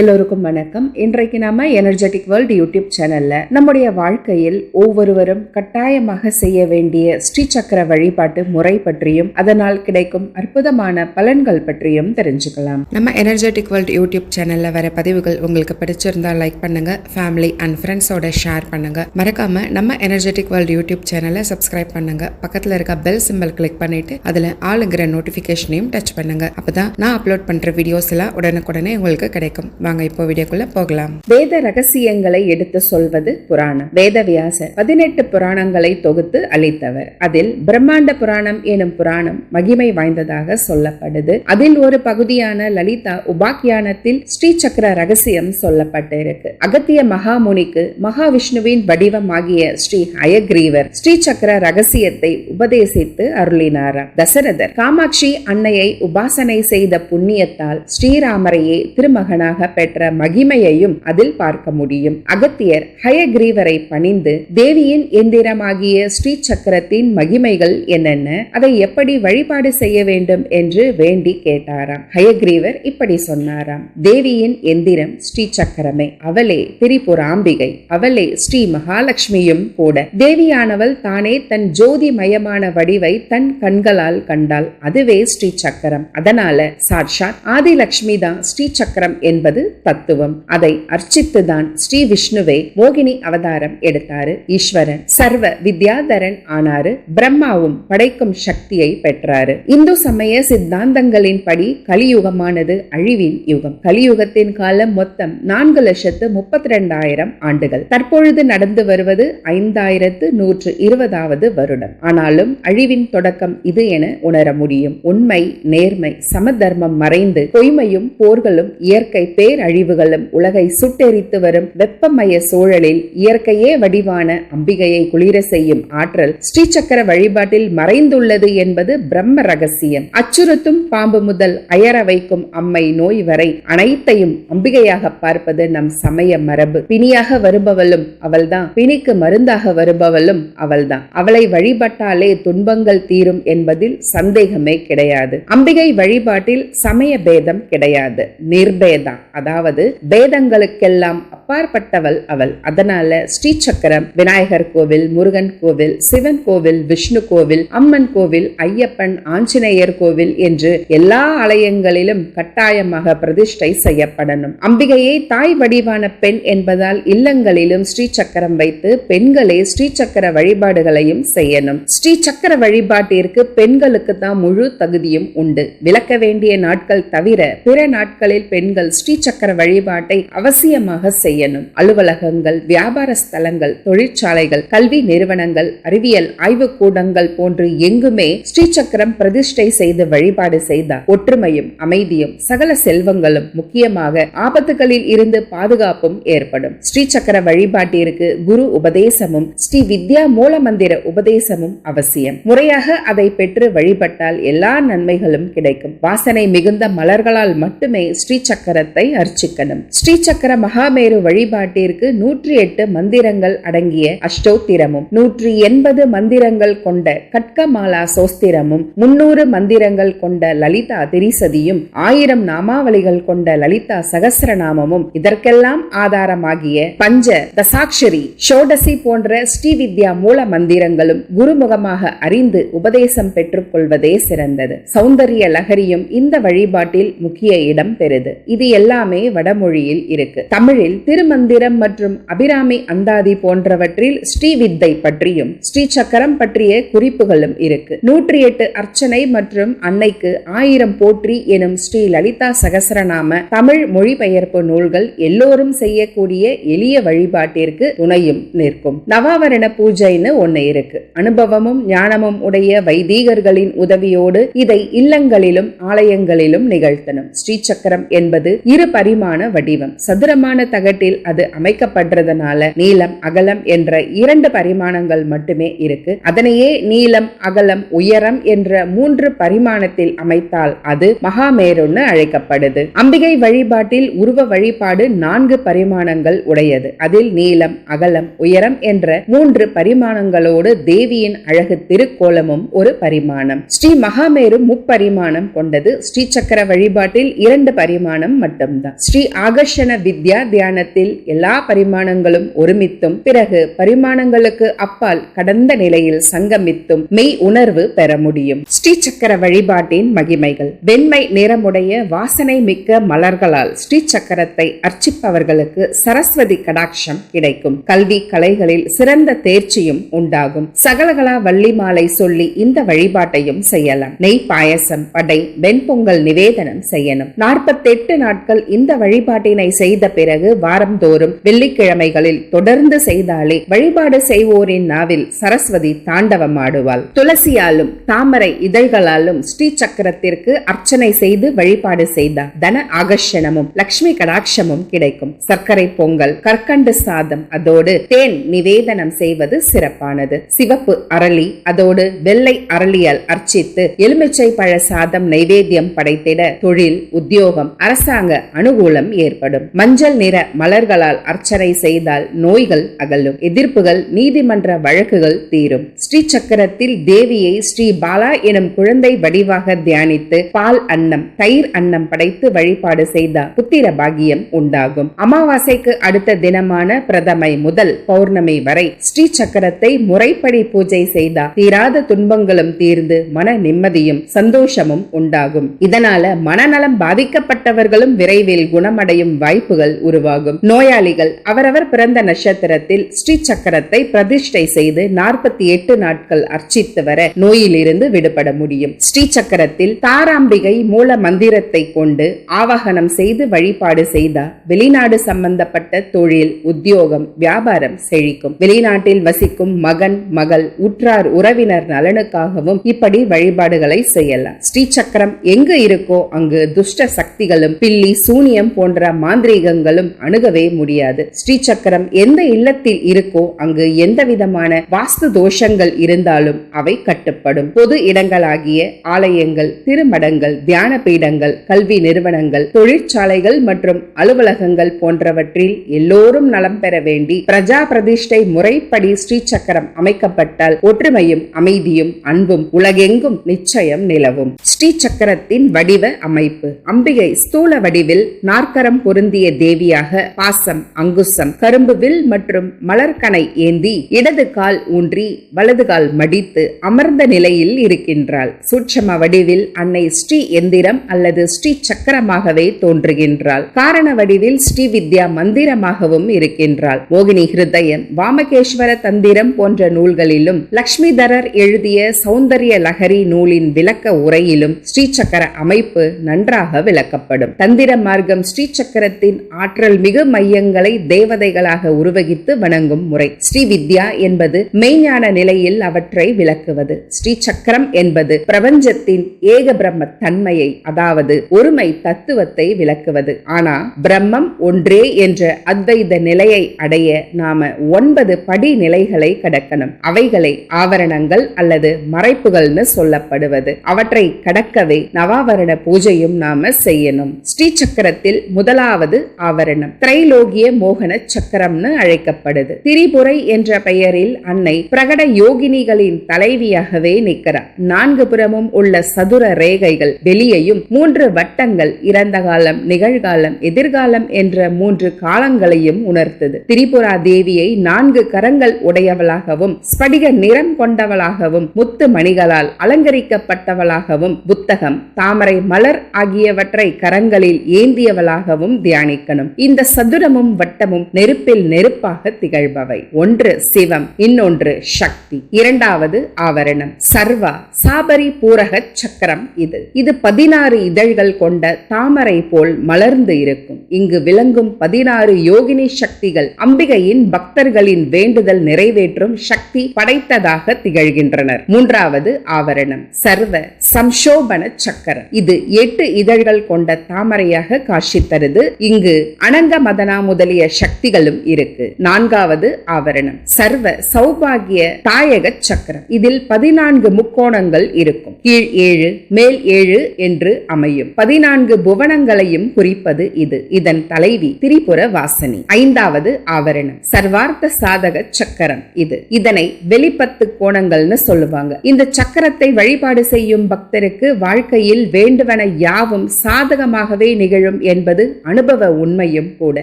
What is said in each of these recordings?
எல்லோருக்கும் வணக்கம். இன்றைக்கு நாம எனர்ஜெட்டிக் வேர்ல்ட் யூடியூப் சேனல்ல நம்முடைய வாழ்க்கையில் ஒவ்வொருவரும் கட்டாயமாக செய்ய வேண்டிய ஸ்ரீ சக்கர வழிபாட்டு முறை பற்றியும் அதனால் கிடைக்கும் அற்புதமான பலன்கள் பற்றியும் தெரிஞ்சுக்கலாம். நம்ம எனர்ஜெட்டிக் வேர்ல்ட் யூடியூப் சேனல்ல வர பதிவுகள் உங்களுக்கு பிடிச்சிருந்தா லைக் பண்ணுங்க ஃபேமிலி அண்ட் ஃப்ரெண்ட்ஸோட ஷேர் பண்ணுங்க. மறக்காம நம்ம எனர்ஜெட்டிக் வேர்ல்ட் யூடியூப் சேனலை சப்ஸ்கிரைப் பண்ணுங்க. பக்கத்துல இருக்க பெல் சிம்பல் கிளிக் பண்ணிட்டு அதுல ஆளுங்கிற நோட்டிபிகேஷனையும் டச் பண்ணுங்க. அப்பதான் நான் அப்லோட் பண்ற வீடியோஸ் எல்லாம் உடனுக்குடனே உங்களுக்கு கிடைக்கும். வாங்க இப்போ வீடியோக்குள்ள போகலாம். வேத ரகசியங்களை எடுத்து சொல்வது புராணம். வேதவியாசர் பதினெட்டு புராணங்களை தொகுத்து அளித்தவர். அதில் பிரம்மாண்ட புராணம் எனும் புராணம் மகிமை வாய்ந்ததாக சொல்லப்படுது. அதில் ஒரு பகுதியான லலிதா உபாக்கியானத்தில் ஸ்ரீ சக்கர ரகசியம் சொல்லப்பட்டிருக்கு. அகத்திய மகாமுனிக்கு மகாவிஷ்ணுவின் வடிவமாகிய ஸ்ரீ அயக்ரீவர் ஸ்ரீ சக்கர ரகசியத்தை உபதேசித்து அருளினாராம். தசரதர் காமாட்சி அன்னையை உபாசனை செய்த புண்ணியத்தால் ஸ்ரீராமரையே திருமகனாக பெற்ற மகிமையையும் அதில் பார்க்க முடியும். அகத்தியர் ஹயக்ரீவரை பணிந்து தேவியின் எந்திரமாகிய ஸ்ரீ சக்கரத்தின் மகிமைகள் என்னென்ன? அதை எப்படி வழிபாடு செய்ய வேண்டும் என்று வேண்டி கேட்டாராம். ஹயக்ரீவர் இப்படி சொன்னாராம். தேவியின் எந்திரம் ஸ்ரீ சக்கரமே அவளே திரிபுராம்பிகை. அவளே ஸ்ரீ மகாலட்சுமியும் கூட. தேவியானவள் தானே தன் ஜோதி மயமான வடிவை தன் கண்களால் கண்டாள். அதுவே ஸ்ரீ சக்கரம் அதனால சாட்சாத் ஆதிலட்சுமி தான் ஸ்ரீ சக்கரம் என்பது என்பது தத்துவம். அதை அர்ச்சித்துதான் ஸ்ரீ விஷ்ணுவே மோகினி அவதாரம் எடுத்தாரு ஈஸ்வரன். சர்வ வித்யாதரன் ஆனாரு. பிரம்மாவும் படைக்கும் சக்தியை பெற்றாரு. இந்து சமய சித்தாந்தங்களின் படி கலியுகமானது அழிவின் யுகம். கலியுகத்தின் காலம் மொத்தம் நான்கு லட்சத்து முப்பத்தி ரெண்டாயிரம் ஆண்டுகள். தற்பொழுது நடந்து வருவது ஐந்தாயிரத்து நூற்று இருபதாவது வருடம். ஆனாலும் அழிவின் தொடக்கம் இது என உணர முடியும். உண்மை நேர்மை சமதர்மம் மறைந்து பொய்மையும் போர்களும் இயற்கை பே பேரழிவுகளும் உலகை சுட்டெரித்து வரும் வெப்பமய சூழலில் இயற்கையே வடிவான அம்பிகையை குளிர செய்யும் ஆற்றல் ஸ்ரீசக்கர வழிபாட்டில் மறைந்துள்ளது என்பது பிரம்ம ரகசியம். அச்சுறுத்தும் பாம்பு முதல் அயர வைக்கும் அம்மை நோய் வரை அனைத்தையும் அம்பிகையாக பார்ப்பது நம் சமய மரபு. பிணியாக வருபவளும் அவள்தான். பிணிக்கு மருந்தாக வருபவளும் அவள்தான். அவளை வழிபட்டாலே துன்பங்கள் தீரும் என்பதில் சந்தேகமே கிடையாது. அம்பிகை வழிபாட்டில் சமய பேதம் கிடையாது. நிர்பேதம். அதாவது பேதங்களுக்கெல்லாம் அப்பாற்பட்டவள் அவள். அதனால ஸ்ரீ சக்கரம் விநாயகர் கோவில் முருகன் கோவில் சிவன் கோவில் விஷ்ணு கோவில் அம்மன் கோவில் ஐயப்பன் ஆஞ்சநேயர் கோவில் என்று எல்லா ஆலயங்களிலும் கட்டாயமாக பிரதிஷ்டை செய்யப்படணும். அம்பிகையை தாய் வடிவான பெண் என்பதால் இல்லங்களிலும் ஸ்ரீ சக்கரம் வைத்து பெண்களே ஸ்ரீ சக்கர வழிபாடுகளையும் செய்யணும். ஸ்ரீ சக்கர வழிபாட்டிற்கு பெண்களுக்கு தான் முழு தகுதியும் உண்டு. விளக்க வேண்டிய நாட்கள் தவிர பிற நாட்களில் பெண்கள் ஸ்ரீ சக்கர வழிபாட்டை அவசியமாக செய்யணும். அலுவலகங்கள் வியாபார ஸ்தலங்கள் தொழிற்சாலைகள் கல்வி நிறுவனங்கள் அறிவியல் ஆய்வு கூடங்கள் போன்று எங்குமே ஸ்ரீ சக்கரம் பிரதிஷ்டை செய்து வழிபாடு செய்தார் ஒற்றுமையும் அமைதியும் சகல செல்வங்களும் முக்கியமாக ஆபத்துகளில் இருந்து பாதுகாப்பும் ஏற்படும். ஸ்ரீ சக்கர வழிபாட்டிற்கு குரு உபதேசமும் ஸ்ரீ வித்யா மூல மந்திர உபதேசமும் அவசியம். முறையாக அதை பெற்று வழிபட்டால் எல்லா நன்மைகளும் கிடைக்கும். வாசனை மிகுந்த மலர்களால் மட்டுமே ஸ்ரீ சக்கரத்தை அர்ச்சிக்கணும். ஸ்ரீ சக்கர மகாமேரு வழிபாட்டிற்கு நூற்றி எட்டு மந்திரங்கள் அடங்கிய அஷ்டோத்திரமும் நூற்றி எண்பது மந்திரங்கள் கொண்ட கட்கமாலா சோஸ்திரமும் முன்னூறு மந்திரங்கள் கொண்ட லலிதா திரிசதியும் ஆயிரம் நாமாவளிகள் கொண்ட லலிதா சகசரநாமமும் இதற்கெல்லாம் ஆதாரமாகிய பஞ்ச தசாட்சரி ஷோடசி போன்ற ஸ்ரீவித்யா மூல மந்திரங்களும் குருமுகமாக அறிந்து உபதேசம் பெற்றுக் கொள்வதே சிறந்தது. சௌந்தரிய லகரியும் இந்த வழிபாட்டில் முக்கிய இடம் பெறுது. இது எல்லாம் எல்லாமே வடமொழியில் இருக்கு. தமிழில் திருமந்திரம் மற்றும் அபிராமி அந்தாதி போன்றவற்றில் ஸ்ரீவித்தை பற்றியும் ஸ்ரீ சக்கரம் பற்றிய குறிப்புகளும் இருக்கு. நூற்றி எட்டு அர்ச்சனை மற்றும் அன்னைக்கு ஆயிரம் போற்றி எனும் ஸ்ரீ லலிதா சகசரநாம தமிழ் மொழிபெயர்ப்பு நூல்கள் எல்லோரும் செய்யக்கூடிய எளிய வழிபாட்டிற்கு துணையும் நிற்கும். நவாவரண பூஜைன்னு ஒண்ணு இருக்கு. அனுபவமும் ஞானமும் உடைய வைதீகர்களின் உதவியோடு இதை இல்லங்களிலும் ஆலயங்களிலும் நிகழ்த்தணும். ஸ்ரீ சக்கரம் என்பது இரு பரிமாண வடிவம். சதுரமான தகட்டில் அது அமைக்கப்படுறதுனால நீளம் அகலம் என்ற இரண்டு பரிமாணங்கள் மட்டுமே இருக்கு. அதனையே நீளம் அகலம் உயரம் என்ற மூன்று பரிமாணத்தில் அமைத்தால் அது மகாமேருன்னு அழைக்கப்படுது. அம்பிகை வழிபாட்டில் உருவ வழிபாடு நான்கு பரிமாணங்கள் உடையது. அதில் நீளம் அகலம் உயரம் என்ற மூன்று பரிமாணங்களோடு தேவியின் அழகு திருக்கோலமும் ஒரு பரிமாணம். ஸ்ரீ மகாமேரு முப்பரிமாணம் கொண்டது. ஸ்ரீ சக்கர வழிபாட்டில் இரண்டு பரிமாணம் மட்டும்தான். தான் ஸ்ரீ ஆகர்ஷண வித்யா தியானத்தில் எல்லா பரிமாணங்களும் ஒருமித்தும் பிறகு பரிமாணங்களுக்கு அப்பால் கடந்த நிலையில் சங்கமித்தும் மெய் உணர்வு பெற முடியும். ஸ்ரீ சக்கர வழிபாட்டின் மகிமைகள். வெண்மை நிறமுடைய வாசனை மிக்க மலர்களால் ஸ்ரீ சக்கரத்தை அர்ச்சிப்பவர்களுக்கு சரஸ்வதி கடாட்சம் கிடைக்கும். கல்வி கலைகளில் சிறந்த தேர்ச்சியும் உண்டாகும். சகலகலா வள்ளி மாலை சொல்லி இந்த வழிபாட்டையும் செய்யலாம். நெய் பாயசம் படை வெண்பொங்கல் நிவேதனம் செய்யணும். நாற்பத்தெட்டு நாட்கள் இந்த வழிபாட்டினை செய்த பிறகு வாரந்தோறும் வெள்ளிக்கிழமைகளில் தொடர்ந்து செய்தாலே வழிபாடு செய்வோரின் நாவில் சரஸ்வதி தாண்டவமாடுவாள். துளசியாலும் தாமரை இதழ்களாலும் ஸ்ரீ சக்கரத்திற்கு அர்ச்சனை செய்து வழிபாடு செய்தார் தன ஆகர்ஷணமும் லக்ஷ்மி கடாட்சமும் கிடைக்கும். சர்க்கரை பொங்கல் கற்கண்டு சாதம் அதோடு தேன் நிவேதனம் செய்வது சிறப்பானது. சிவப்பு அரளி அதோடு வெள்ளை அரளியால் அர்ச்சித்து எலுமிச்சை பழ சாதம் நைவேத்தியம் படைத்திட தொழில் உத்தியோகம் அரசாங்க அனுகூலம் ஏற்படும். மஞ்சள் நிற மலர்களால் அர்ச்சனை செய்தால் நோய்கள் அகலும். எதிர்ப்புகள் நீதிமன்ற வழக்குகள் தீரும். ஸ்ரீ சக்கரத்தில் தேவியை ஸ்ரீ பாலா எனும் குழந்தை வடிவாக தியானித்து பால் அன்னம் தயிர் அன்னம் படைத்து வழிபாடு செய்தால் புத்திர பாகியம் உண்டாகும். அமாவாசைக்கு அடுத்த தினமான பிரதமை முதல் பௌர்ணமி வரை ஸ்ரீ சக்கரத்தை முறைப்படி பூஜை செய்தால் தீராத துன்பங்களும் தீர்ந்து மன நிம்மதியும் சந்தோஷமும் உண்டாகும். இதனால மனநலம் பாதிக்கப்பட்டவர்களும் விரைவில் குணமடையும் வாய்ப்புகள் உருவாகும். நோயாளிகள் அவரவர் பிறந்த நட்சத்திரத்தில் ஸ்ரீ சக்கரத்தை பிரதிஷ்டை செய்து நாற்பத்தி எட்டு நாட்கள் அர்ச்சித்து வர நோயிலிருந்து விடுபட முடியும். ஸ்ரீ சக்கரத்தில் தாராம்பிகை மூல மந்திரத்தை கொண்டு ஆவாகனம் செய்து வழிபாடு செய்தால் வெளிநாடு சம்பந்தப்பட்ட தொழில் உத்தியோகம் வியாபாரம் செழிக்கும். வெளிநாட்டில் வசிக்கும் மகன் மகள் உற்றார் உறவினர் நலனுக்காகவும் இப்படி வழிபாடுகளை செய்யலாம். ஸ்ரீ சக்கரம் எங்கு இருக்கோ அங்கு துஷ்ட சக்திகளும் பில்லி சூனியம் போன்ற மாந்திரீகங்களும் அணுகவே முடியாது. ஸ்ரீ சக்கரம் எந்த இல்லத்தில் இருக்கோ அங்கு எந்த விதமான வாஸ்து தோஷங்கள் இருந்தாலும் அவை கட்டுப்படும். பொது இடங்களாகிய ஆலயங்கள் திருமடங்கள் தியான பீடங்கள் கல்வி நிறுவனங்கள் தொழிற்சாலைகள் மற்றும் அலுவலகங்கள் போன்றவற்றில் எல்லோரும் நலம் பெற வேண்டி பிரஜா பிரதிஷ்டை முறைப்படி ஸ்ரீ சக்கரம் அமைக்கப்பட்டால் ஒற்றுமையும் அமைதியும் அன்பும் உலகெங்கும் நிச்சயம் நிலவும். ஸ்ரீ சக்கரத்தின் வடிவ அமைப்பு. அம்பிகை ஸ்தூல வடிவில் நாற்கரம் பொருந்திய தேவியாக பாசம் அங்குசம் கரும்பு வில் மற்றும் மலர்கனை ஏந்தி இடது கால் ஊன்றி வலது கால் மடித்து அமர்ந்த நிலையில் இருக்கின்றாள். சூட்சம வடிவில் அன்னை ஸ்ரீ எந்திரம் அல்லது ஸ்ரீ சக்கரமாகவே தோன்றுகின்றாள். காரண வடிவில் ஸ்ரீ வித்யா மந்திரமாகவும் இருக்கின்றாள். மோகினி ஹிருதயம் வாமகேஸ்வர தந்திரம் போன்ற நூல்களிலும் லக்ஷ்மிதரர் எழுதிய சௌந்தரிய லகரி நூலின் விளக்க உரையிலும் ஸ்ரீ சக்கர அமைப்பு நன்றாக விளக்கப்படும். தந்திர மார்க்கம் ஸ்ரீ சக்கரத்தின் ஆற்றல் மிகு மையங்களை தேவதைகளாக உருவகித்து வணங்கும் முறை. ஸ்ரீ வித்யா என்பது மெய்ஞான நிலையில் அவற்றை விளக்குவது. ஸ்ரீ சக்கரம் என்பது பிரபஞ்சத்தின் ஏக பிரம்ம தன்மையை அதாவது ஒருமை தத்துவத்தை விளக்குவது. ஆனா பிரம்மம் ஒன்றே என்ற அத்வைத நிலையை அடைய நாம ஒன்பது படி நிலைகளை கடக்கணும். அவைகளை ஆவரணங்கள் அல்லது மறைப்புகள்னு சொல்லப்படுவது. அவற்றை கடக்கவே நவாவரண பூஜையும் நாம செய்யணும். ஸ்ரீ சக்கரத்தில் முதலாவது ஆவரணம். திரைலோகிய மோகன சக்கரம்னு அழைக்கப்படுது. திரிபுரை என்ற பெயரில் அன்னை பிரகட யோகினிகளின் தலைவியாகவே நிற்கிறார். நான்கு புறமும் உள்ள சதுர ரேகைகள் வெளியையும் மூன்று வட்டங்கள் இறந்த காலம் நிகழ்காலம் எதிர்காலம் என்ற மூன்று காலங்களையும் உணர்த்தது. திரிபுரா தேவியை நான்கு கரங்கள் உடையவளாகவும் ஸ்படிக நிறம் கொண்டவளாகவும் முத்து மணிகளால் அலங்கரிக்கப்பட்டவளாகவும் புத்தகம் தாமரை மலர் ஆகியவற்றை கரங்களில் ஏந்தியவளாகவும் தியானிக்கணும். இந்த சதுரமும் வட்டமும் நெருப்பில் நெருப்பாக திகழ்பவை. ஒன்று சிவம் இன்னொன்று சக்தி. இரண்டாவது ஆவரணம். சர்வா சாபரி பூரக சக்கரம் இது. இது பதினாறு இதழ்கள் கொண்ட தாமரை போல் மலர்ந்து இருக்கும். இங்கு விளங்கும் பதினாறு யோகினி சக்திகள் அம்பிகையின் பக்தர்களின் வேண்டுதல் நிறைவேற்றும் சக்தி படைத்ததாக திகழ்கின்றனர். மூன்றாவது ஆவரணம். சர்வ சம்சோபன சக்கரம். இது எட்டு இதழ்கள் கொண்ட தாமரையாக காட்சி தருது. இங்கு அனந்த மதனா முதலிய சக்திகளும் இருக்கு. நான்காவது ஆவரணம். சர்வ சௌபாகிய தாயக சக்கரம். இதில் பதினான்கு முக்கோணங்கள் இருக்கும். கீழ் ஏழு மேல் ஏழு என்று அமையும். பதினான்கு புவனங்களையும் குறிப்பது இது. இதன் தலைவி திரிபுர வாசனி. ஐந்தாவது ஆவரணம். சர்வார்த்த சாதக சக்கரம் இது. இதனை வெளிப்பத்து கோணங்கள்னு சொல்லுவாங்க. இந்த சக்கரத்தை வழிபாடு செய்யும் பக்தருக்கு வாழ்க்கையில் வேண்டுவன யாவும் சாதகமாகவே நிகழும் விழும் என்பது அனுபவ உண்மையும் கூட.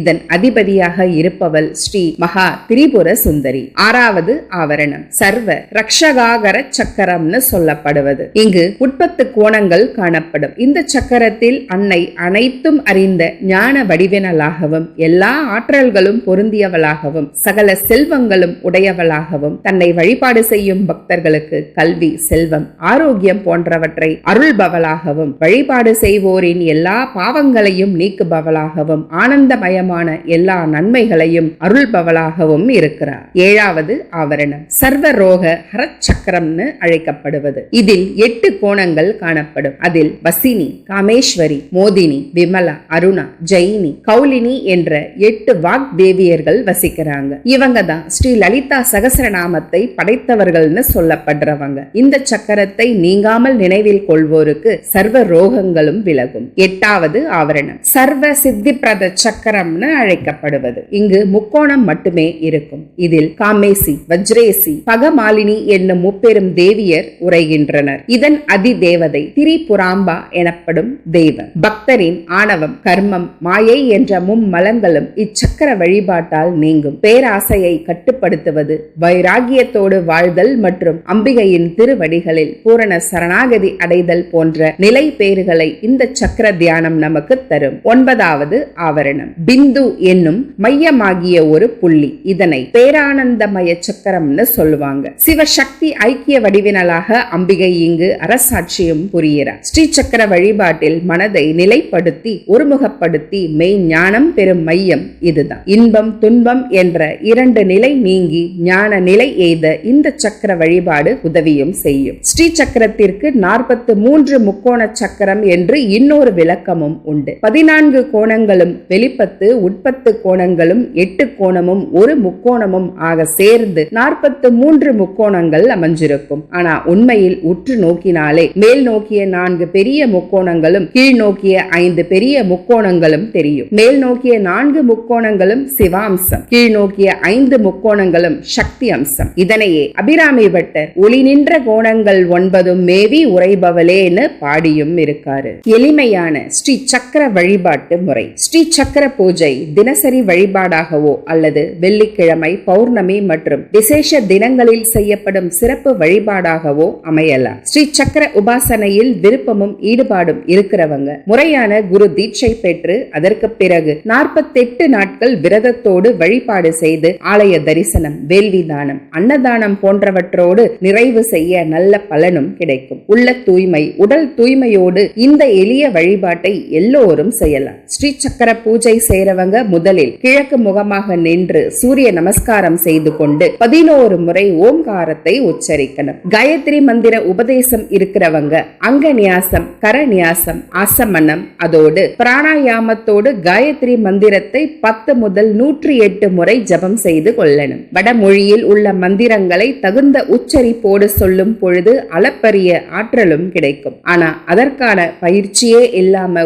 இதன் அதிபதியாக இருப்பவள் ஸ்ரீ மகா திரிபுர சுந்தரி. ஆறாவது ஆவரணம். சர்வ ரக்ஷகாகர சக்கரம்னு சொல்லப்படுவது. இங்கு உட்பத்து கோணங்கள் காணப்படும். இந்த சக்கரத்தில் அன்னை அனைத்தும் அறிந்த ஞான வடிவினலாகவும் எல்லா ஆற்றல்களும் பொருந்தியவளாகவும் சகல செல்வங்களும் உடையவளாகவும் தன்னை வழிபாடு செய்யும் பக்தர்களுக்கு கல்வி செல்வம் ஆரோக்கியம் போன்றவற்றை அருள்பவளாகவும் வழிபாடு செய்வோரின் எல்லா பாவங்கள் துன்பங்களையும் நீக்குபவளாகவும் ஆனந்தமயமான எல்லா நன்மைகளையும் அருள்பவளாகவும் இருக்கிறார். ஏழாவது ஆவரணம். சர்வ ரோக ஹரச்சக்கரம்னு அழைக்கப்படுவது. இதில் எட்டு கோணங்கள் காணப்படும். அதில் வசினி காமேஸ்வரி மோதினி விமலா அருணா ஜெயினி கௌலினி என்ற எட்டு வாக் தேவியர்கள் வசிக்கிறாங்க. இவங்க தான் ஸ்ரீ லலிதா சகசரநாமத்தை படைத்தவர்கள்னு சொல்லப்படுறவங்க. இந்த சக்கரத்தை நீங்காமல் நினைவில் கொள்வோருக்கு சர்வ ரோகங்களும் விலகும். எட்டாவது ஆவரணம் சர்வ சித்தி பிரத சக்கரம்னு அழைக்கப்படுவது. இங்கு முக்கோணம் மட்டுமே இருக்கும். இதில் காமேசி வஜ்ரேசி பகமாலினி என்னும் முப்பெரும் தேவியர் உரைகின்றனர். இதன் அதி தேவதை திரிபுராம்பா எனப்படும் தெய்வம். பக்தரின் ஆணவம் கர்மம் மாயை என்ற மும்மலங்களும் இச்சக்கர வழிபாட்டால் நீங்கும். பேராசையை கட்டுப்படுத்துவது வைராகியத்தோடு வாழ்தல் மற்றும் அம்பிகையின் திருவடிகளில் பூரண சரணாகதி அடைதல் போன்ற நிலை பேறுகளை இந்த சக்கர தியானம் நமக்கு தரும். ஒன்பதாவது ஆவரணம். பிந்து என்னும் மையமாகிய ஒரு புள்ளி. இதனை பேரானந்தமய சக்கரம்னு சொல்லுவாங்க. சிவசக்தி ஐக்கிய வடிவினலாக அம்பிகை இங்கு அரசாட்சியும் புரிகிறார். ஸ்ரீ சக்கர வழிபாட்டில் மனதை நிலைப்படுத்தி ஒருமுகப்படுத்தி மெய் ஞானம் பெறும் மையம் இதுதான். இன்பம் துன்பம் என்ற இரண்டு நிலை நீங்கி ஞான நிலை எய்த இந்த சக்கர வழிபாடு உதவியும் செய்யும். ஸ்ரீ சக்கரத்திற்கு நாற்பத்து மூன்று முக்கோண சக்கரம் என்று இன்னொரு விளக்கமும் உண்டு. உண்டு பதினான்கு கோணங்களும் வெளிப்பத்து உட்பத்து கோணங்களும் எட்டு கோணமும் ஒரு முக்கோணமும் ஆக சேர்ந்து நாற்பத்து மூன்று முக்கோணங்கள் அமைஞ்சிருக்கும். ஆனா உண்மையில் உற்று நோக்கினாலே மேல் நோக்கிய நான்கு பெரிய முக்கோணங்களும் கீழ் நோக்கிய ஐந்து பெரிய முக்கோணங்களும் தெரியும். மேல் நோக்கிய நான்கு முக்கோணங்களும் சிவாம்சம் கீழ் நோக்கிய ஐந்து முக்கோணங்களும் சக்தி அம்சம். இதனையே அபிராமி பட்டர் ஒளி நின்ற கோணங்கள் ஒன்பதும் மேவி உரைபவளேன்னு பாடியும் இருக்காரு. எளிமையான ஸ்ரீ சக்கர வழிபாட்டு முறை. ஸ்ரீ சக்கர பூஜை தினசரி வழிபாடாகவோ அல்லது வெள்ளிக்கிழமை பௌர்ணமி மற்றும் விசேஷ தினங்களில் செய்யப்படும் சிறப்பு வழிபாடாகவோ அமையலாம். ஸ்ரீ சக்கர உபாசனையில் விருப்பமும் ஈடுபாடும் இருக்கிறவங்க. முறையான குரு தீட்சை பெற்று அதற்கு பிறகு நாற்பத்தெட்டு நாட்கள் விரதத்தோடு வழிபாடு செய்து ஆலய தரிசனம் வேள்வி தானம் அன்னதானம் போன்றவற்றோடு நிறைவு செய்ய நல்ல பலனும் கிடைக்கும். உள்ள தூய்மை உடல் தூய்மையோடு இந்த எளிய வழிபாட்டை எல்லோரும் செய்யலாம். ஸ்ரீ சக்கர பூஜை செய்யறவங்க முதலில் கிழக்கு முகமாக நின்று சூரிய நமஸ்காரம் செய்து கொண்டு பதினோரு முறை ஓம்காரத்தை உச்சரிக்கணும். காயத்ரி மந்திர உபதேசம் இருக்கிறவங்க அங்க நியாசம் கர நியாசம் ஆசமனம் அதோடு பிராணாயாமத்தோடு காயத்ரி மந்திரத்தை பத்து முதல் நூற்றி எட்டு முறை ஜபம் செய்து கொள்ளணும். வடமொழியில் உள்ள மந்திரங்களை தகுந்த உச்சரிப்போடு சொல்லும் பொழுது அளப்பரிய ஆற்றலும் கிடைக்கும். ஆனா அதற்கான பயிற்சியே இல்லாம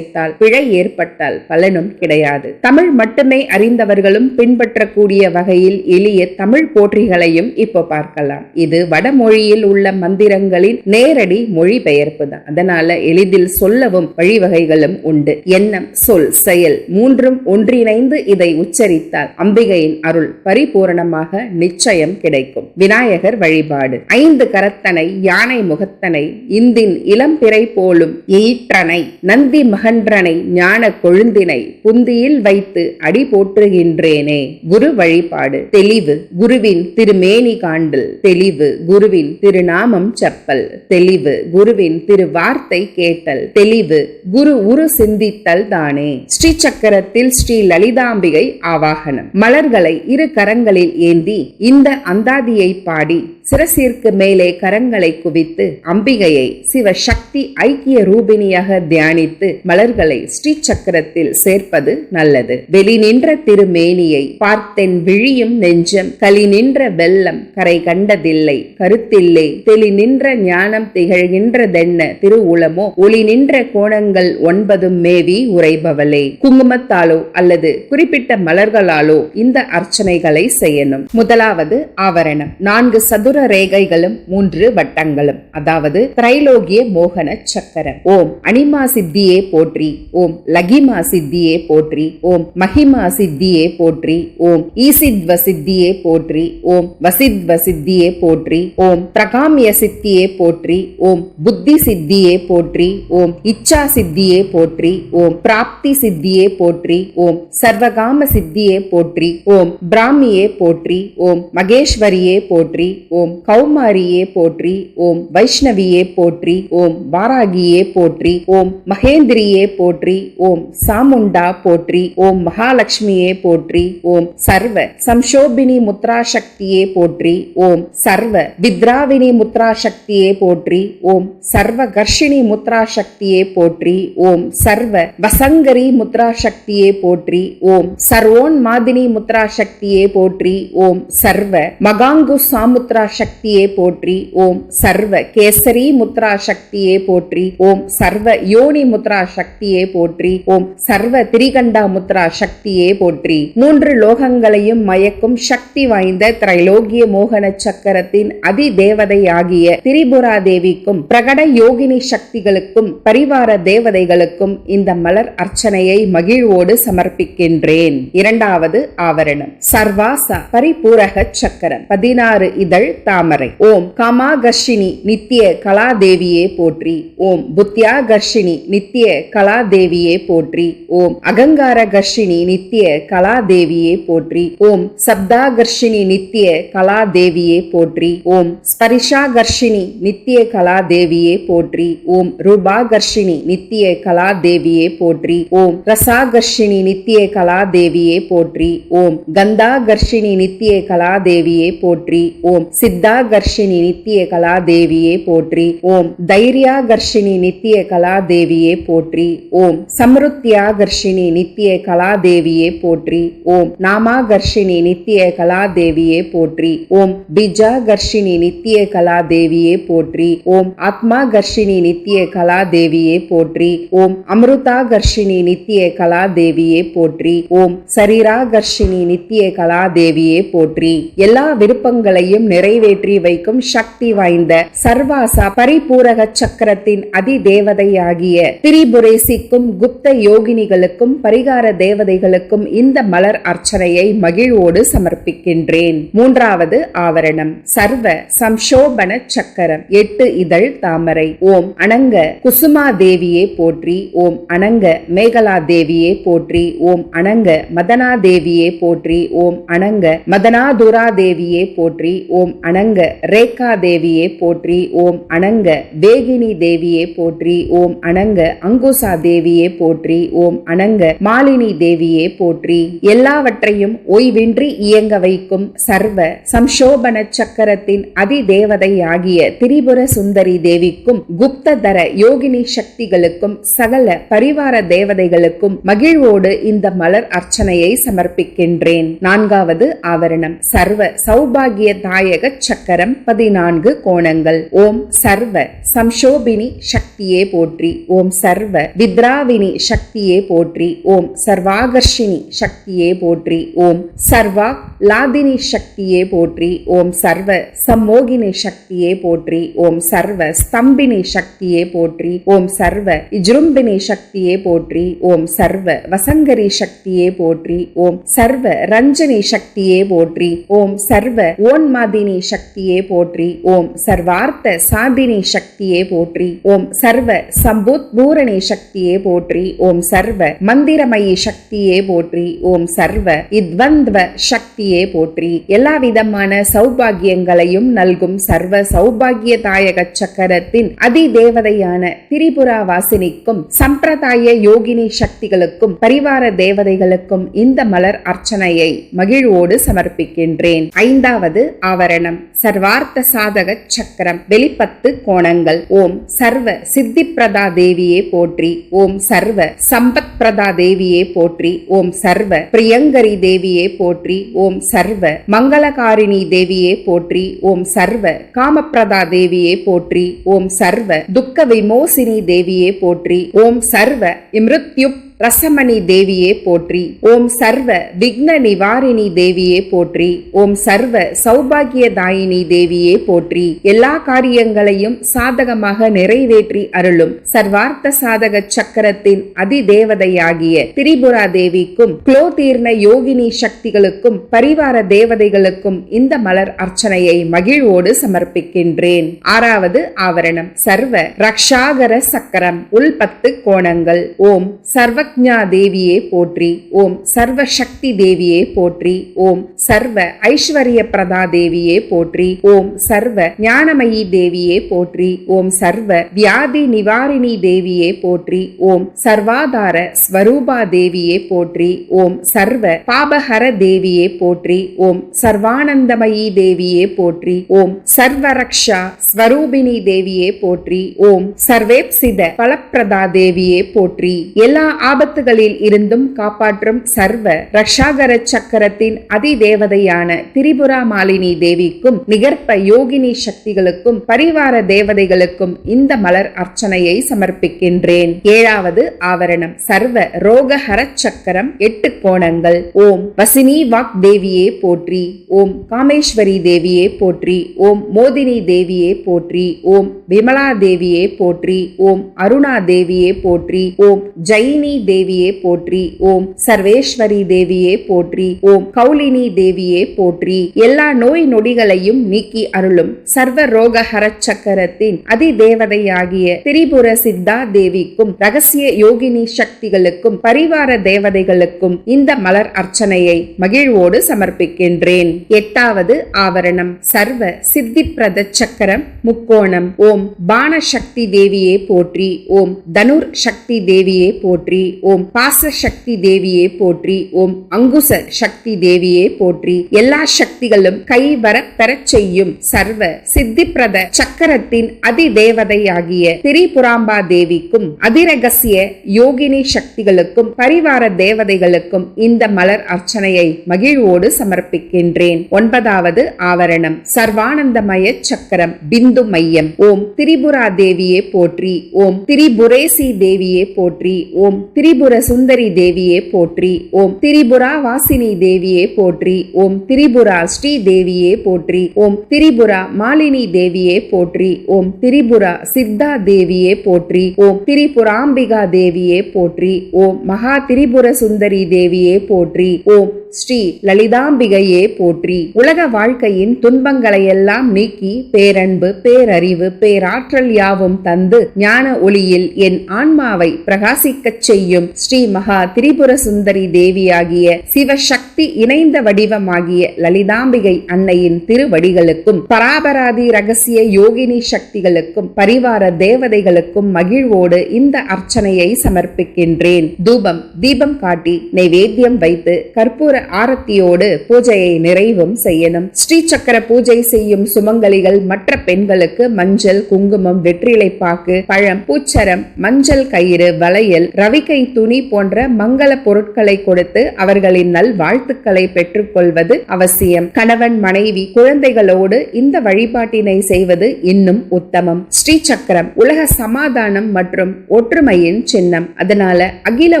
சேர்த்தால் பிழை ஏற்பட்டால் பலனும் கிடையாது. தமிழ் மட்டுமே அறிந்தவர்களும் பின்பற்றக்கூடிய வகையில் எளிய தமிழ் போற்றிகளையும் இப்போ பார்க்கலாம். இது வடமொழியில் உள்ள மந்திரங்களின் நேரடி மொழிபெயர்ப்பு தான். அதனால எளிதில் சொல்லவும் வழிவகைகளும் உண்டு. எண்ணம் சொல் செயல் மூன்றும் ஒன்றிணைந்து இதை உச்சரித்தால் அம்பிகையின் அருள் பரிபூரணமாக நிச்சயம் கிடைக்கும். விநாயகர் வழிபாடு. ஐந்து கரத்தனை யானை முகத்தனை இந்தின் இளம்பிறை போலும் ஈற்றனை நந்தி மகன் அகன்றனை ஞான கொழுந்தினை புந்தியில் வைத்து அடி போற்றுகின்றேனே. குரு வழிபாடு. தெளிவு குருவின் திருமேனி காண்டல். தெளிவு குருவின் திருநாமம் செப்பல் தெளிவு குருவின் திரு வார்த்தை கேட்டல். தெளிவு குரு உரு சிந்தித்தல் தானே. ஸ்ரீ சக்கரத்தில் ஸ்ரீ லலிதாம்பிகை ஆவாகனம். மலர்களை இரு கரங்களில் ஏந்தி இந்த அந்தாதியை பாடி சிரசிற்கு மேலே கரங்களை குவித்து அம்பிகையை சிவ சக்தி ஐக்கிய ரூபிணியாக தியானித்து மலர்களை ஸ்ரீ சக்கரத்தில் சேர்ப்பது நல்லது. வெளி நின்ற திருமேனியை பார்த்தென் விழியும் நெஞ்சம் களி நின்ற வெள்ளம் கரை கண்டதில்லை கருத்தில்லை. தெளி நின்ற ஞானம் திகழ்கின்றதென்ன திருவுளமோ ஒளி நின்ற கோணங்கள் ஒன்பதும் மேவி உரைபவளே குங்குமத்தாலோ அல்லது குறிப்பிட்ட மலர்களாலோ இந்த அர்ச்சனைகளை செய்யணும். முதலாவது ஆவரணம். நான்கு சதுர சதுர ரேகைகளும் மூன்று வட்டங்களும் அதாவது திரைலோகிய மோகன சக்கரம் ஓம் அனிமா சித்தியே போற்றி ஓம் லகிமா சித்தியே போற்றி ஓம் மகிமா சித்தியே போற்றி ஓம் ஈசித்வ சித்தியே போற்றி ஓம் வசித்வ சித்தியே போற்றி ஓம் பிரகாமிய சித்தியே போற்றி ஓம் புத்தி சித்தியே போற்றி ஓம் இச்சா சித்தியே போற்றி ஓம் பிராப்தி சித்தியே போற்றி ஓம் சர்வகாம சித்தியே போற்றி ஓம் பிராமியே போற்றி ஓம் மகேஸ்வரியே போற்றி ஓம் கௌமாரியே போற்றி ஓம் வைஷ்ணவியே போற்றி ஓம் வாராகியே போற்றி ஓம் மகேந்திரியே போற்றி ஓம் சாமுண்டா போற்றி ஓம் மகாலட்சுமியே போற்றி ஓம் சர்வ சம்சோபினி முத்ரா சக்தியே போற்றி ஓம் சர்வ வித்ராவினி முத்ரா சக்தியே போற்றி ஓம் சர்வ கர்ஷினி முத்ரா சக்தியே போற்றி ஓம் சர்வ வசங்கரி முத்ரா சக்தியே போற்றி ஓம் சர்வோன் மாதினி முத்ரா சக்தியே போற்றி ஓம் சர்வ மகாங்கு சாமுத்ரா சக்தியே போற்றி ஓம் சர்வ கேசரி முத்ரா சக்தியே போற்றி ஓம் சர்வ யோனி முத்ரா சக்தியே போற்றி ஓம் சர்வ திரிகண்டா முத்ரா சக்தியே போற்றி. மூன்று லோகங்களையும் மயக்கும் சக்தி வாய்ந்த திரைலோகிய மோகன சக்கரத்தின் அதி தேவதையாகிய திரிபுரா தேவிக்கும் பிரகட யோகினி சக்திகளுக்கும் பரிவார தேவதைகளுக்கும் இந்த மலர் அர்ச்சனையை மகிழ்வோடு சமர்ப்பிக்கின்றேன். இரண்டாவது ஆவரணம். சர்வாச பரிபூரக சக்கரம். பதினாறு இதழ் தாமரை. ஓம் காமாகர்ஷினி நித்திய கலாதேவியே போற்றி. ஓம் புத்தியாகர்ஷினி நித்திய கலாதேவியே போற்றி. ஓம் அகங்கார கர்ஷினி நித்திய கலாதேவியே போற்றி. ஓம் சப்தாகர்ஷினி நித்திய கலாதேவியே போற்றி. ஓம் ஸ்பரிஷாகர்ஷினி நித்திய கலாதேவியே போற்றி. ஓம் ரூபாகர்ஷினி நித்திய கலாதேவியே போற்றி. ஓம் ரசாகர்ஷினி நித்திய கலாதேவியே போற்றி. ஓம் கந்தாகர்ஷினி நித்திய கலாதேவியே போற்றி. ஓம் சித்தாகர்ஷினி நித்திய கலா தேவியே போற்றி. ஓம் தைரியாகர்ஷினி நித்திய கலா தேவியே போற்றி. ஓம் சம்ருத்தியாகர்ஷினி நித்திய கலா தேவியே போற்றி. ஓம் நாமாகர்ஷினி நித்திய கலா தேவியே போற்றி. ஓம் பிஜாகர்ஷினி நித்திய கலா தேவியே போற்றி. ஓம் ஆத்மாகர்ஷினி நித்திய கலா தேவியே போற்றி. ஓம் அமிர்தாகர்ஷினி நித்திய கலா தேவியே போற்றி. ஓம் சரீராகர்ஷினி நித்திய கலா தேவியே போற்றி. எல்லா விருப்பங்களையும் நிறைவேற்றி வைக்கும் சக்தி வாய்ந்த சர்வாசா பரிபூரக சக்கரத்தின் அதி தேவதையாகிய திரிபுரேசிக்கும் குப்த யோகினிகளுக்கும் பரிகார தேவதைகளுக்கும் இந்த மலர் அர்ச்சனையை மகிழ்வோடு சமர்ப்பிக்கின்றேன். மூன்றாவது ஆவரணம். சர்வ சம்சோபன சக்கரம். எட்டு இதழ் தாமரை. ஓம் அனங்க குசுமா தேவியே போற்றி. ஓம் அனங்க மேகலா தேவியே போற்றி. ஓம் அனங்க மதனா தேவியே போற்றி. ஓம் அனங்க மதனாதுரா தேவியே போற்றி. ஓம் அணங்க ரேகா தேவியே போற்றி ஓம் அனங்க வேகினி தேவியே போற்றி ஓம் அனங்க அங்குசா தேவியே போற்றி ஓம் அனங்க மாலினி தேவியே போற்றி. எல்லாவற்றையும் ஓய்வின்றி இயங்க வைக்கும் சர்வ சம்சோபன சக்கரத்தின் அதி தேவதையாகிய திரிபுர சுந்தரி தேவிக்கும் குப்ததர யோகினி சக்திகளுக்கும் சகல பரிவார தேவதைகளுக்கும் மகிழ்வோடு இந்த மலர் அர்ச்சனையை சமர்ப்பிக்கின்றேன். நான்காவது ஆவரணம். சர்வ சௌபாகிய தாயக சக்கரம் பதினான்கு கோணங்கள். ஓம் சர்வ சம்சோபினி சக்தியே போற்றி. ஓம் சர்வ வித்ராவினி சக்தியே போற்றி. ஓம் சர்வாகர்ஷினி சக்தியே போற்றி. ஓம் சர்வா லாதினி சக்தியே போற்றி. ஓம் சர்வ சம்மோகினி சக்தியே போற்றி. ஓம் சர்வ ஸ்தம்பினி சக்தியே போற்றி. ஓம் சர்வ இஜ்ரும்பினி சக்தியே போற்றி. ஓம் சர்வ வசங்கரி சக்தியே போற்றி. ஓம் சர்வ ரஞ்சனி சக்தியே போற்றி. ஓம் சர்வ ஓன்மாதினி சக்தியே போற்றி ஓம் சர்வார்த்த சாந்தினி சக்தியே போற்றி ஓம் சர்வ சம்புத் பூரணி சக்தியே போற்றி ஓம் சர்வ மந்திரமயி சக்தியே போற்றி ஓம் சர்வ இத்வந்த்வ சக்தியே போற்றி. எல்லா விதமான சௌபாகியங்களையும் நல்கும் சர்வ சௌபாகிய தாயக சக்கரத்தின் அதி தேவதையான திரிபுரா வாசினிக்கும் சம்பிரதாய யோகினி சக்திகளுக்கும் பரிவார தேவதைகளுக்கும் இந்த மலர் அர்ச்சனையை மகிழ்வோடு சமர்ப்பிக்கின்றேன். ஐந்தாவது ஆவரணம். சர்வார்த்த சாதக சக்கரம் வெளிப்பத்து கோணங்கள். ஓம் சர்வ சித்தி பிரதா தேவியே போற்றி. ஓம் சர்வ சம்பத் பிரதா தேவியே போற்றி. ஓம் சர்வ பிரியங்கரி தேவியே போற்றி. ஓம் சர்வ மங்களகாரிணி தேவியே போற்றி. ஓம் சர்வ காமப்பிரதா தேவியே போற்றி. ஓம் சர்வ துக்க விமோசினி தேவியே போற்றி. ஓம் சர்வ இமிருத்யுப் ரசமணி தேவியே போற்றி. ஓம் சர்வ விக்ன நிவாரிணி தேவியே போற்றி. ஓம் சர்வ சௌபாகியதாயினி தேவியே போற்றி. எல்லா காரியங்களையும் சாதகமாக நிறைவேற்றி அருளும் சர்வார்த்த சாதக சக்கரத்தின் அதிதேவதையாகிய திரிபுரா தேவிக்கும் குலோதீர்ண யோகினி சக்திகளுக்கும் பரிவார தேவதைகளுக்கும் இந்த மலர் அர்ச்சனையை மகிழ்வோடு சமர்ப்பிக்கின்றேன். ஆறாவது ஆவரணம். சர்வ ரக்ஷாகர சக்கரம். உள்பத்து கோணங்கள். ஓம் சர்வ சர்வக்ஞா தேவியே போற்றி. ஓம் சர்வ சக்தி தேவியே போற்றி. ஓம் சர்வ ஐஸ்வர்ய பிரதா தேவியே போற்றி. ஓம் சர்வ ஞானமயி தேவியே போற்றி. ஓம் சர்வ வியாதி நிவாரிணி தேவியே போற்றி. ஓம் சர்வாதார ஸ்வரூபா தேவியே போற்றி. ஓம் சர்வ பாபஹர தேவியே போற்றி. ஓம் சர்வானந்தமயி தேவியே போற்றி. ஓம் சர்வரக்ஷா ஸ்வரூபிணி தேவியே போற்றி. ஓம் சர்வேப்சித பலப்பிரதா தேவியே போற்றி. எல்லா ஆபத்துகளில் இருந்தும் காப்பாற்றும் சர்வ ரக்ஷாகர சக்கரத்தின் அதிதேவதையான திரிபுரா மாலினி தேவிக்கும் நிகர்ப்ப யோகினி சக்திகளுக்கும் பரிவார தேவதைகளுக்கும் இந்த மலர் அர்ச்சனையை சமர்ப்பிக்கின்றேன். ஏழாவது ஆவரணம். சர்வ ரோகஹர சக்கரம் எட்டு கோணங்கள். ஓம் வசினி வாக் தேவியே போற்றி. ஓம் காமேஸ்வரி தேவியே போற்றி. ஓம் மோதினி தேவியே போற்றி. ஓம் விமலா தேவியே போற்றி. ஓம் அருணா தேவியே போற்றி. ஓம் ஜெயினி தேவியே போற்றி. ஓம். சர்வேஸ்வரி தேவியே போற்றி. ஓம். கௌலினி தேவியே போற்றி. எல்லா நோய் நொடிகளையும் நீக்கி அருளும் சர்வ ரோகஹர சக்கரத்தின் அதிதேவதையாகிய திரிபுர சித்தா தேவிக்கும் ரகசிய யோகினி சக்திகளுக்கும் பரிவார தேவதைகளுக்கும் இந்த மலர் அர்ச்சனையை மகிழ்வோடு சமர்ப்பிக்கின்றேன். எட்டாவது ஆவரணம். சர்வ சித்தி பிரத சக்கரம் முக்கோணம். ஓம். பான சக்தி தேவியே போற்றி. ஓம். தனுர் சக்தி தேவியே போற்றி. ஓம் பாச சக்தி தேவியே போற்றி ஓம் அங்குச சக்தி தேவியே போற்றி. எல்லா சக்திகளும் கைவர பெறச் செய்யும் சர்வ சித்திப்பிரத சக்கரத்தின் அதிதேவதையாகிய திரிபுராம்பா தேவிக்கும் அதிரகசிய யோகினி சக்திகளுக்கும் பரிவார தேவதைகளுக்கும் இந்த மலர் அர்ச்சனையை மகிழ்வோடு சமர்ப்பிக்கின்றேன். ஒன்பதாவது ஆவரணம். சர்வானந்தமய சக்கரம் பிந்து மையம். ஓம் திரிபுரா தேவியே போற்றி ஓம் திரிபுரேசி தேவியே போற்றி ஓம் திரி திரிபுர சுந்தரி தேவியே போற்றி. ஓம் திரிபுரா வாசினி தேவியே போற்றி. ஓம் திரிபுரா ஸ்ரீ தேவியே போற்றி. ஓம் திரிபுரா மாலினி தேவியே போற்றி. ஓம் திரிபுரா சித்தா தேவியே போற்றி. ஓம் திரிபுராம்பிகா தேவியே போற்றி. ஓம் மகா திரிபுர சுந்தரி தேவியே போற்றி. ஓம் ஸ்ரீ லலிதாம்பிகையே போற்றி. உலக வாழ்க்கையின் துன்பங்களை எல்லாம் நீக்கி பேரன்பு பேரறிவு பேராற்றல் யாவும் தந்து ஞான ஒளியில் என் ஆன்மாவை பிரகாசிக்கச் செய்யும் செய்யும் ஸ்ரீ மகா திரிபுர சுந்தரி தேவியாகிய சிவசக்தி இணைந்த வடிவமாகிய லலிதாம்பிகை அன்னையின் திருவடிகளுக்கும் பராபராதி ரகசிய யோகினி சக்திகளுக்கும் பரிவார தேவதைகளுக்கும் மகிழ்வோடு இந்த அர்ச்சனையை சமர்ப்பிக்கின்றேன். தூபம் தீபம் காட்டி நைவேத்தியம் வைத்து கற்பூர ஆரத்தியோடு பூஜையை நிறைவும் செய்யணும். ஸ்ரீ சக்கர பூஜை செய்யும் சுமங்கலிகள் மற்ற பெண்களுக்கு மஞ்சள் குங்குமம் வெற்றிலை பாக்கு பழம் பூச்சரம் மஞ்சள் கயிறு வளையல் ரவிக்கை துணி போன்ற மங்கள பொருட்களை கொடுத்து அவர்களின் நல் வாழ்த்துக்களை பெற்றுக்கொள்வது அவசியம். கணவன் மனைவி குழந்தைகளோடு இந்த வழிபாட்டினை செய்வது இன்னும் உத்தமம். ஸ்ரீ சக்கரம் உலக சமாதானம் மற்றும் ஒற்றுமையின் சின்னம். அதனால அகில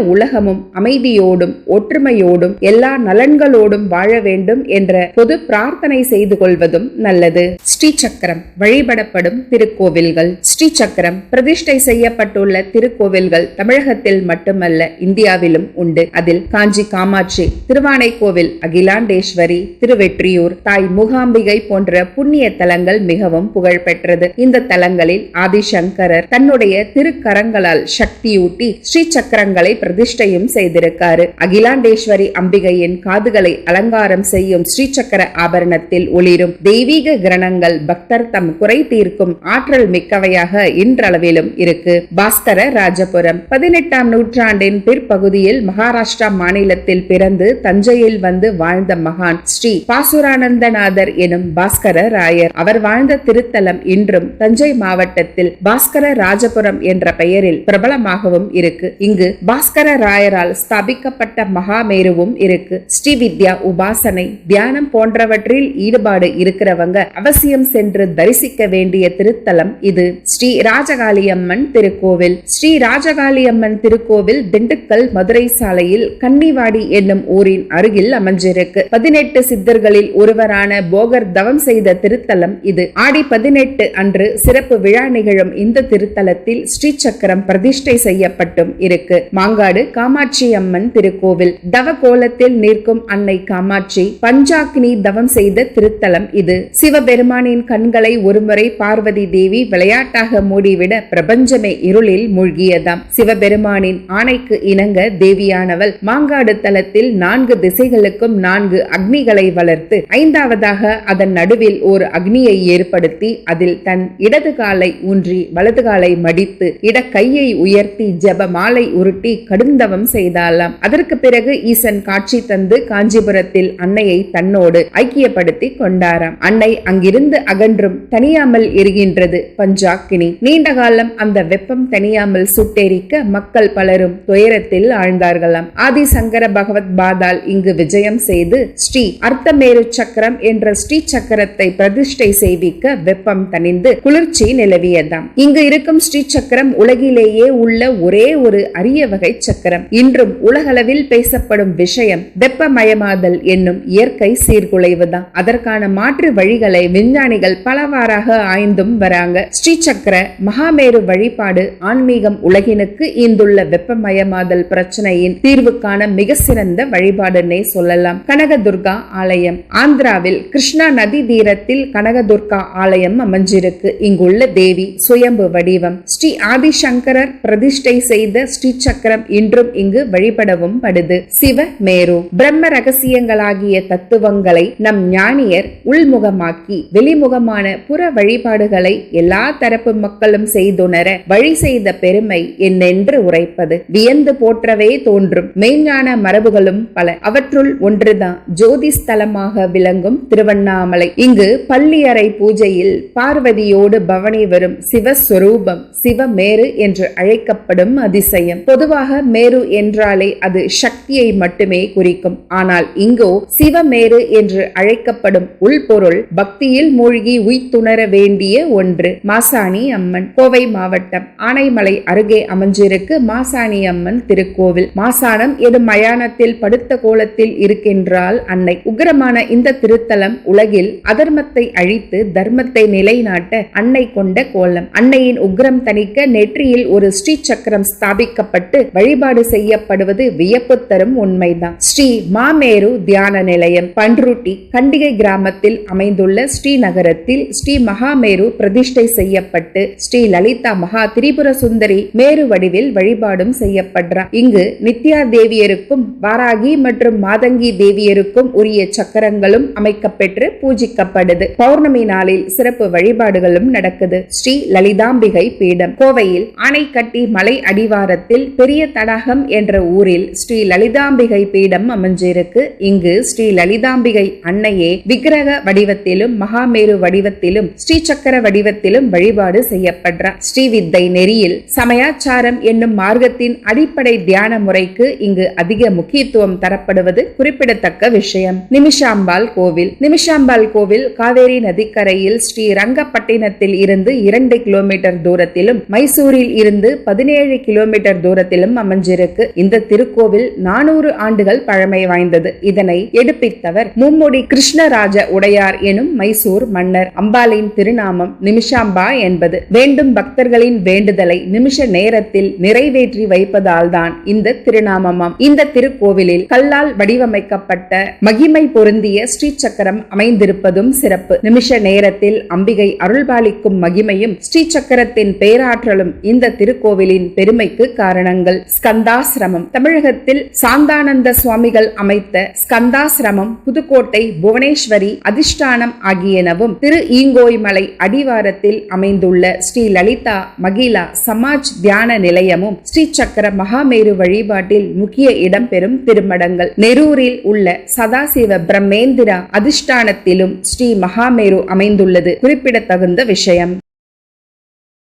உலகமும் அமைதியோடும் ஒற்றுமையோடும் எல்லா நலன்களோடும் வாழ வேண்டும் என்ற பொது பிரார்த்தனை செய்து கொள்வதும் நல்லது. ஸ்ரீ சக்கரம் வழிபடப்படும் திருக்கோவில்கள். ஸ்ரீ சக்கரம் பிரதிஷ்டை செய்யப்பட்டுள்ள திருக்கோவில்கள் தமிழகத்தில் மட்டுமல்ல இந்தியாவிலும் உண்டு. அதில் காஞ்சி காமாட்சி திருவானைக்கோவில் அகிலாண்டேஸ்வரி திருவெற்றியூர் தாய் மூகாம்பிகை போன்ற புண்ணிய தலங்கள் மிகவும் புகழ்பெற்றது இந்த தலங்களில் ஆதிசங்கரர் தன்னுடைய திருக்கரங்களால் சக்தியூட்டி ஸ்ரீ சக்கரங்களை பிரதிஷ்டையும் செய்திருக்காரு. அகிலாண்டேஸ்வரி அம்பிகையின் காதுகளை அலங்காரம் செய்யும் ஸ்ரீசக்கர ஆபரணத்தில் ஒளிரும் தெய்வீக கிரணங்கள் பக்தர் தம் குறை தீர்க்கும் ஆற்றல் மிக்கவையாக இன்றளவிலும் இருக்கு. பாஸ்கர ராஜபுரம் பதினெட்டாம் நூற்றாண்டின் பிற்பகுதியில் மகாராஷ்டிரா மாநிலத்தில் பிறந்து தஞ்சையில் வந்து வாழ்ந்த மகான் ஸ்ரீ பாசுரானந்தநாதர் எனும் பாஸ்கர ராயர். அவர் வாழ்ந்த திருத்தலம் இன்றும் தஞ்சை மாவட்டத்தில் பாஸ்கர ராஜபுரம் என்ற பெயரில் பிரபலமாகவும் இருக்கு. இங்கு பாஸ்கர ராயரால் ஸ்தாபிக்கப்பட்ட மகாமேருவும் இருக்கு. ஸ்ரீ வித்யா உபாசனை தியானம் போன்றவற்றில் ஈடுபாடு இருக்கிறவங்க அவசியம் சென்று தரிசிக்க வேண்டிய திருத்தலம் இது. ஸ்ரீ ராஜகாளியம்மன் திருக்கோவில். ஸ்ரீ ராஜகாளியம்மன் திருக்கோவில் கோவில் திண்டுக்கல் மதுரை சாலையில் கன்னிவாடி என்னும் ஊரின் அருகில் அமைஞ்சிருக்கு. பதினெட்டு சித்தர்களில் ஒருவரான போகர் தவம் செய்த திருத்தலம் இது. ஆடி பதினெட்டு அன்று சிறப்பு விழா நிகழும் இந்த திருத்தலத்தில் ஸ்ரீ சக்கரம் பிரதிஷ்டை செய்யப்பட்டும் இருக்கு. மாங்காடு காமாட்சி அம்மன் திருக்கோவில். தவ கோலத்தில் நிற்கும் அன்னை காமாட்சி பஞ்சாக்னி தவம் செய்த திருத்தலம் இது. சிவபெருமானின் கண்களை ஒருமுறை பார்வதி தேவி விளையாட்டாக மூடிவிட பிரபஞ்சமே இருளில் மூழ்கியதாம். சிவபெருமானின் ஆணைக்கு இணங்க தேவியானவள். மாங்காடு தலத்தில் நான்கு திசைகளுக்கும் நான்கு அக்னிகளை வளர்த்து ஐந்தாவதாக அதன் நடுவில் ஒரு அக்னியை ஏற்படுத்தி அதில் தன் இடது காலை ஊன்றி வலது காலை மடித்து இட கையை உயர்த்தி ஜப மாலை உருட்டி கடுந்தவம் செய்தாலாம் அதற்கு பிறகு ஈசன் காட்சி தந்து காஞ்சிபுரத்தில் அன்னையை தன்னோடு ஐக்கியப்படுத்தி கொண்டாராம். அன்னை அங்கிருந்து அகன்றும் தனியாமல் எரிகின்றது பஞ்சாக்கினி. நீண்ட காலம் அந்த வெப்பம் தனியாமல் சுட்டெரிக்க மக்கள் பலரும் துயரத்தில் ஆழ்ந்தார்களாம். ஆதிசங்கர பகவத் பாதால் இங்கு விஜயம் செய்து ஸ்ரீ அர்த்தமேரு சக்கரம் என்ற ஸ்ரீ சக்கரத்தை பிரதிஷ்டை செய்விக்க வெப்பம் தணிந்து குளிர்ச்சி நிலவியதாம். இங்கு இருக்கும் ஸ்ரீ சக்கரம் உலகிலேயே உள்ள ஒரே ஒரு அரிய வகை சக்கரம். இன்றும் உலகளவில் பேசப்படும் விஷயம் வெப்பமயமாதல் என்னும் இயற்கை சீர்குலைவுதான். அதற்கான மாற்று வழிகளை விஞ்ஞானிகள் பலவாறாக ஆய்ந்தும் வராங்க. ஸ்ரீ சக்கர மகாமேரு வழிபாடு ஆன்மீகம் உலகினுக்கு இந்துள்ள உலகமயமாதல் பிரச்சனையின் தீர்வுக்கான மிக சிறந்த வழிபாடுன்னே சொல்லலாம். கனகதுர்கா ஆலயம். ஆந்திராவில் கிருஷ்ணா நதி தீரத்தில் கனகதுர்கா ஆலயம் அமைஞ்சிருக்கு. இங்குள்ள தேவி சுயம்பு வடிவம். ஸ்ரீ ஆதிசங்கரர் பிரதிஷ்டை செய்த ஸ்ரீ சக்கரம் இன்றும் இங்கு வழிபடவும் படுது. சிவ மேரு. பிரம்ம ரகசியங்களாகிய தத்துவங்களை நம் ஞானியர் உள்முகமாக்கி வெளிமுகமான புற வழிபாடுகளை எல்லா தரப்பு மக்களும் செய்துணர வழி செய்த பெருமை என்னென்று உரைப்பது. வியந்து போற்றவே தோன்றும். மெய்ஞான மரபுகளும் பல. அவற்றுள் ஒன்றுதான். ஜோதி ஸ்தலமாக விளங்கும் திருவண்ணாமலை. இங்கு பள்ளியறை பூஜையில் பார்வதியோடு பவனி வரும் சிவஸ்வரூபம் சிவமேரு என்று அழைக்கப்படும் அதிசயம். பொதுவாக மேரு என்றாலே அது சக்தியை மட்டுமே குறிக்கும். ஆனால் இங்கோ சிவமேரு என்று அழைக்கப்படும் உள்பொருள் பக்தியில் மூழ்கி உய்த்துணர வேண்டிய ஒன்று. மாசாணி அம்மன். கோவை மாவட்டம் ஆனைமலை அருகே அமைஞ்சிருக்கு மாசாணி மாசாணியம்மன் திருக்கோவில். மாசாணம் எது மயானத்தில் படுத்த கோலத்தில் இருக்கின்றால் அன்னை உக்கிரமான இந்த திருத்தலம் உலகில் அதர்மத்தை அழித்து தர்மத்தை நிலைநாட்ட அன்னை கொண்ட கோலம். அன்னையின் உக்ரம் தணிக்க நெற்றியில் ஒரு ஸ்ரீ சக்கரம் ஸ்தாபிக்கப்பட்டு வழிபாடு செய்யப்படுவது வியப்பு தரும் உண்மைதான். ஸ்ரீ மாமேரு தியான நிலையம். பன்ருட்டி கண்டிகை கிராமத்தில் அமைந்துள்ள ஸ்ரீநகரத்தில் ஸ்ரீ மகாமேரு பிரதிஷ்டை செய்யப்பட்டு ஸ்ரீ லலிதா மகா திரிபுர சுந்தரி மேரு வடிவில் வழிபாடும் செய்யப்படுறான் இங்கு நித்யா தேவியருக்கும் வாராகி மற்றும் மாதங்கி தேவியருக்கும் உரிய சக்கரங்களும் அமைக்கப்பெற்று பூஜிக்கப்படுது. பௌர்ணமி நாளில் சிறப்பு வழிபாடுகளும் நடக்குது. ஸ்ரீ லலிதாம்பிகை பீடம். கோவையில் ஆனைக்கட்டி மலை அடிவாரத்தில் பெரிய தடாகம் என்ற ஊரில் ஸ்ரீ லலிதாம்பிகை பீடம் அமைஞ்சிருக்கு. இங்கு ஸ்ரீ லலிதாம்பிகை அன்னையே விக்கிரக வடிவத்திலும் மகாமேரு வடிவத்திலும் ஸ்ரீ சக்கர வடிவத்திலும் வழிபாடு செய்யப்படுறார் ஸ்ரீ வித்தை நெறியில் சமயாச்சாரம் என்னும் மார்க்கத்தில் மார்க்கத்தின் அடிப்படை தியான முறைக்கு இங்கு அதிக முக்கியத்துவம் தரப்படுவது குறிப்பிடத்தக்க விஷயம். நிமிஷாம்பாள் கோவில். நிமிஷாம்பாள் கோவில் காவேரி நதிக்கரையில் ஸ்ரீ ரங்கப்பட்டினத்தில் இருந்து இரண்டு கிலோமீட்டர் தூரத்திலும் மைசூரில் இருந்து பதினேழு கிலோமீட்டர் தூரத்திலும் அமைஞ்சிருக்கு. இந்த திருக்கோவில் நானூறு ஆண்டுகள் பழமை வாய்ந்தது. இதனை எடுப்பித்தவர் மும்முடி கிருஷ்ணராஜ உடையார் எனும் மைசூர் மன்னர். அம்பாளின் திருநாமம் நிமிஷாம்பா என்பது. வேண்டும் பக்தர்களின் வேண்டுதலை நிமிஷ நேரத்தில் நிறைவேற்றி வை தான் இந்த திருநாமமாம். இந்த திருக்கோவிலில் கல்லால் வடிவமைக்கப்பட்ட மகிமை பொருந்திய ஸ்ரீ சக்கரம் அமைந்திருப்பதும் சிறப்பு. நிமிஷ நேரத்தில் அம்பிகை அருள்பாலிக்கும் மகிமையும் ஸ்ரீ சக்கரத்தின் பேராற்றலும் இந்த திருக்கோவிலின் பெருமைக்கு காரணங்கள். ஸ்கந்தாசிரமம். தமிழகத்தில் சாந்தானந்த சுவாமிகள் அமைத்த ஸ்கந்தாசிரமம் புதுக்கோட்டை புவனேஸ்வரி அதிஷ்டானம் ஆகியனவும் திரு ஈங்கோய் மலை அடிவாரத்தில் அமைந்துள்ள ஸ்ரீ லலிதா மகிலா சமாஜ் தியான நிலையமும் ஸ்ரீ சக்கர மகாமேரு வழிபாட்டில் முக்கிய இடம்பெறும் திருமடங்கள். நெரூரில் உள்ள சதாசிவ பிரம்மேந்திரா அதிஷ்டானத்திலும் ஸ்ரீ மகாமேரு அமைந்துள்ளது. குறிப்பிடத்தகுந்த விஷயம்.